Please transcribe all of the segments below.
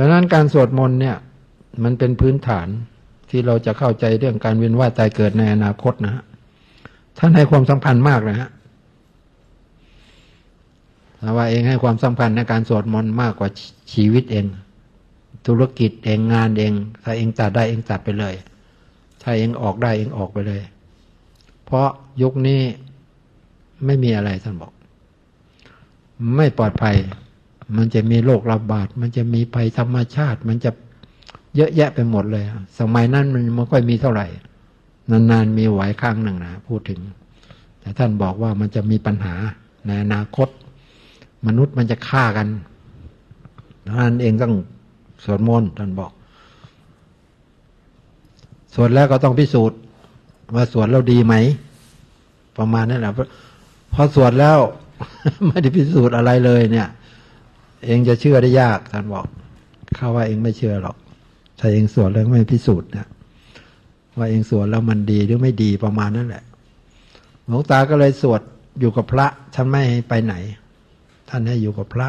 ราะนั้นการสวดมนต์เนี่ย มันเป็นพื้นฐานที่เราจะเข้าใจเรื่องการเวียนว่ายตายเกิดในอนาคตนะฮะท่านให้ความสำคัญมากนะฮะแต่ว่าเองให้ความสำคัญในการสวดมนต์มากกว่าชีวิตเอง ธุรกิจเองงานเอง ถ้าเองตัดได้เองตัดไปเลย ถ้าเองออกได้เองออกไปเลย เพราะยุคนี้ไม่มีอะไรท่านบอก ไม่ปลอดภัย มันจะมีโรคระบาด มันจะมีภัยธรรมชาติ มันจะเยอะแยะไปหมดเลย สมัยนั้นมันไม่ค่อยมีเท่าไหร่ นานๆมีไหวครั้งหนึ่งนะพูดถึง แต่ท่านบอกว่ามันจะมีปัญหาในอนาคต มนุษย์มันจะฆ่ากันท่านเองต้องสวดมนต์ท่านบอกสวดแล้วก็ต้องพิสูจน์ ว่าสวดแล้วดีไหม ประมาณนั้นแหละพอสวดแล้ว ไม่ได้พิสูจน์อะไรเลยเนี่ย เองจะเชื่อได้ยากท่านบอกข้าว่าเองไม่เชื่อหรอก ถ้าเองสวดแล้วไม่พิสูจน์นะว่าเองสวดแล้วมันดีหรือไม่ดีประมาณนั้นแหละหลวงตาก็เลยสวดอยู่กับพระท่านไม่ไปไหน ท่านให้อยู่กับพระ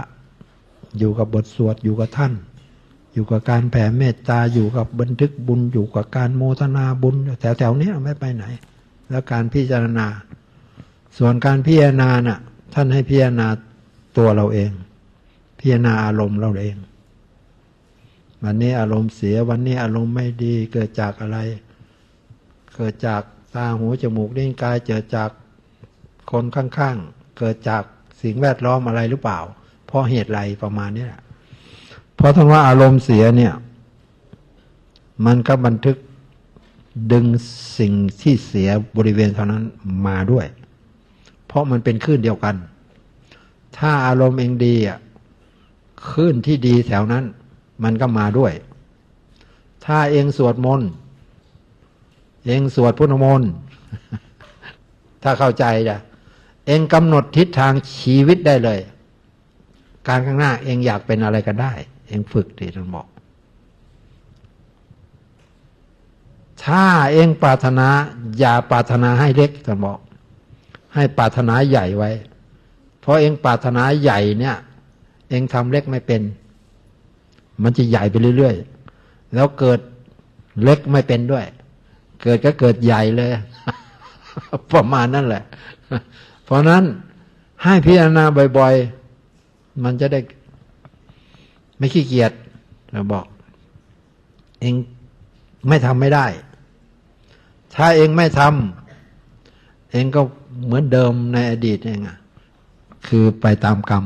อยู่กับบทสวดอยู่กับท่าน อยู่กับการแผ่เมตตาอยู่กับบันทึกบุญอยู่กับการโมทนาบุญแถวๆนี้ไม่ไปไหน แล้วการพิจารณา ส่วนการพิจารณาน่ะ ท่านให้พิจารณาตัวเราเอง พิจารณาอารมณ์เราเอง วันนี้อารมณ์เสียวันนี้อารมณ์ไม่ดีเกิดจากอะไร เกิดจากตาหูจมูกลิ้นกายเกิดจากคนข้างๆ เกิดจากสิ่งแวดล้อมอะไรหรือเปล่า เพราะเหตุไรประมาณนี้แหละเพราะท่านว่าอารมณ์เสียเนี่ย มันก็บันทึกดึงสิ่งที่เสียบริเวณเท่านั้นมาด้วย เพราะมันเป็นคลื่นเดียวกัน ถ้าอารมณ์เองดีอะ คลื่นที่ดีแถวนั้น มันก็มาด้วย ถ้าเองสวดมนต์เองสวดพุทธมนต์ถ้าเข้าใจจ้ะเองกำหนดทิศทางชีวิตได้เลย การข้างหน้าเองอยากเป็นอะไรก็ได้ เองฝึกดีท่านบอก ถ้าเองปรารถนาอย่าปรารถนาให้เล็กท่านบอก ให้ปรารถนาใหญ่ไว้ เพราะเองปรารถนาใหญ่เนี่ย เองทำเล็กไม่เป็น มันจะใหญ่ไปเรื่อยๆ แล้วเกิดเล็กไม่เป็นด้วย เกิดก็เกิดใหญ่เลย ประมาณนั่นแหละ เพราะนั้นให้พิจารณาบ่อยๆ มันจะได้ไม่ขี้เกียจเราบอก เองไม่ทำไม่ได้ ถ้าเองไม่ทำเองก็เหมือนเดิมในอดีตเองอะคือไปตามกรรม